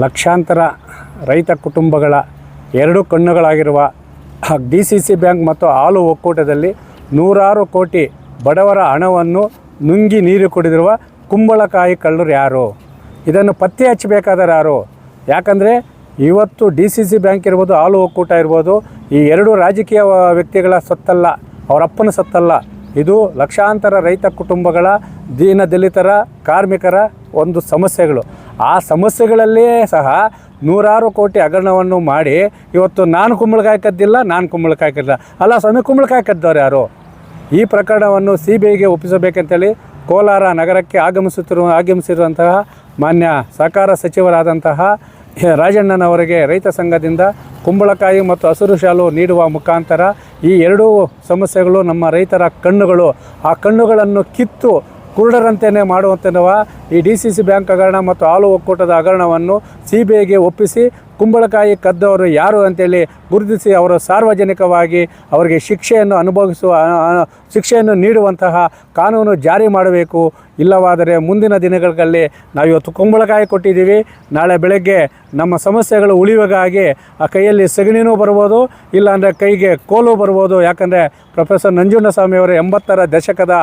ಲಕ್ಷಾಂತರ ರೈತ ಕುಟುಂಬಗಳ ಎರಡು ಕಣ್ಣುಗಳಾಗಿರುವ ಡಿ ಸಿ ಸಿ ಬ್ಯಾಂಕ್ ಮತ್ತು ಹಾಲು ಒಕ್ಕೂಟದಲ್ಲಿ ನೂರಾರು ಕೋಟಿ ಬಡವರ ಹಣವನ್ನು ನುಂಗಿ ನೀರು ಕುಡಿದಿರುವ ಕುಂಬಳಕಾಯಿ ಕಳ್ಳರು ಯಾರು? ಇದನ್ನು ಪತ್ತೆ ಹಚ್ಚಬೇಕಾದರೆ ಯಾರು? ಯಾಕಂದರೆ ಇವತ್ತು ಡಿ ಸಿ ಸಿ ಬ್ಯಾಂಕ್ ಇರ್ಬೋದು, ಹಾಲು ಒಕ್ಕೂಟ ಇರ್ಬೋದು, ಈ ಎರಡು ರಾಜಕೀಯ ವ್ಯಕ್ತಿಗಳ ಸತ್ತಲ್ಲ ಅವರಪ್ಪನ ಸತ್ತಲ್ಲ ಇದು ಲಕ್ಷಾಂತರ ರೈತ ಕುಟುಂಬಗಳ ದೀನ ದಲಿತರ ಕಾರ್ಮಿಕರ ಒಂದು ಸಮಸ್ಯೆಗಳು. ಆ ಸಮಸ್ಯೆಗಳಲ್ಲೇ ಸಹ ನೂರಾರು ಕೋಟಿ ಹಗರಣವನ್ನು ಮಾಡಿ ಇವತ್ತು ನಾನು ಕುಂಬಳಕಾಯಿ ಕದ್ದಿಲ್ಲ, ನಾನು ಕುಂಬಳಕಾಯಿ ಕದ್ದಿಲ್ಲ. ಅಲ್ಲ, ಸ್ವಾಮಿ, ಕುಂಬಳಕಾಯಿ ಕದ್ದವ್ರು ಯಾರು? ಈ ಪ್ರಕರಣವನ್ನು ಸಿ ಬಿ ಐಗೆ ಒಪ್ಪಿಸಬೇಕಂತೇಳಿ ಕೋಲಾರ ನಗರಕ್ಕೆ ಆಗಮಿಸುತ್ತಿರುವ ಆಗಮಿಸಿರುವಂತಹ ಮಾನ್ಯ ಸಹಕಾರ ಸಚಿವರಾದಂತಹ ರಾಜಣ್ಣನವರಿಗೆ ರೈತ ಸಂಘದಿಂದ ಕುಂಬಳಕಾಯಿ ಮತ್ತು ಹಸಿರು ಶಾಲು ನೀಡುವ ಮುಖಾಂತರ ಈ ಎರಡೂ ಸಮಸ್ಯೆಗಳು ನಮ್ಮ ರೈತರ ಕಣ್ಣುಗಳು. ಆ ಕಣ್ಣುಗಳನ್ನು ಕಿತ್ತು ಕುರುಡರಂತೆಯೇ ಮಾಡುವಂತೆನ್ನುವ ಈ ಡಿ ಸಿ ಸಿ ಬ್ಯಾಂಕ್ ಹಗರಣ ಮತ್ತು ಹಾಲು ಒಕ್ಕೂಟದ ಹಗರಣವನ್ನು ಸಿ ಬಿ ಐಗೆ ಒಪ್ಪಿಸಿ ಕುಂಬಳಕಾಯಿ ಕದ್ದವರು ಯಾರು ಅಂತೇಳಿ ಗುರುತಿಸಿ ಅವರು ಸಾರ್ವಜನಿಕವಾಗಿ ಅವರಿಗೆ ಶಿಕ್ಷೆಯನ್ನು ಅನುಭವಿಸುವ ಶಿಕ್ಷೆಯನ್ನು ನೀಡುವಂತಹ ಕಾನೂನು ಜಾರಿ ಮಾಡಬೇಕು. ಇಲ್ಲವಾದರೆ ಮುಂದಿನ ದಿನಗಳಲ್ಲಿ ನಾವಿವತ್ತು ಕುಂಬಳಕಾಯಿ ಕೊಟ್ಟಿದ್ದೀವಿ. ನಾಳೆ ಬೆಳಗ್ಗೆ ನಮ್ಮ ಸಮಸ್ಯೆಗಳು ಉಳಿವಿಗಾಗಿ ಆ ಕೈಯಲ್ಲಿ ಸಗಣಿನೂ ಬರ್ಬೋದು, ಇಲ್ಲಾಂದರೆ ಕೈಗೆ ಕೋಲು ಬರ್ಬೋದು. ಯಾಕಂದರೆ ಪ್ರೊಫೆಸರ್ ನಂಜುಂಡಸ್ವಾಮಿಯವರ ಎಂಬತ್ತರ ದಶಕದ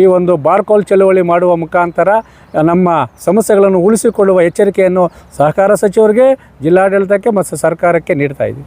ಈ ಒಂದು ಬಾರ್ಕೋಲ್ ಚಳುವಳಿ ಮಾಡುವ ಮುಖಾಂತರ ನಮ್ಮ ಸಮಸ್ಯೆಗಳನ್ನು ಉಳಿಸಿಕೊಳ್ಳುವ ಎಚ್ಚರಿಕೆಯನ್ನು ಸಹಕಾರ ಸಚಿವರಿಗೆ ಜಿಲ್ಲಾಡಳಿತಕ್ಕೆ ಮತ್ತು ಸರ್ಕಾರಕ್ಕೆ ನೀಡ್ತಾ ಇದ್ದೀವಿ.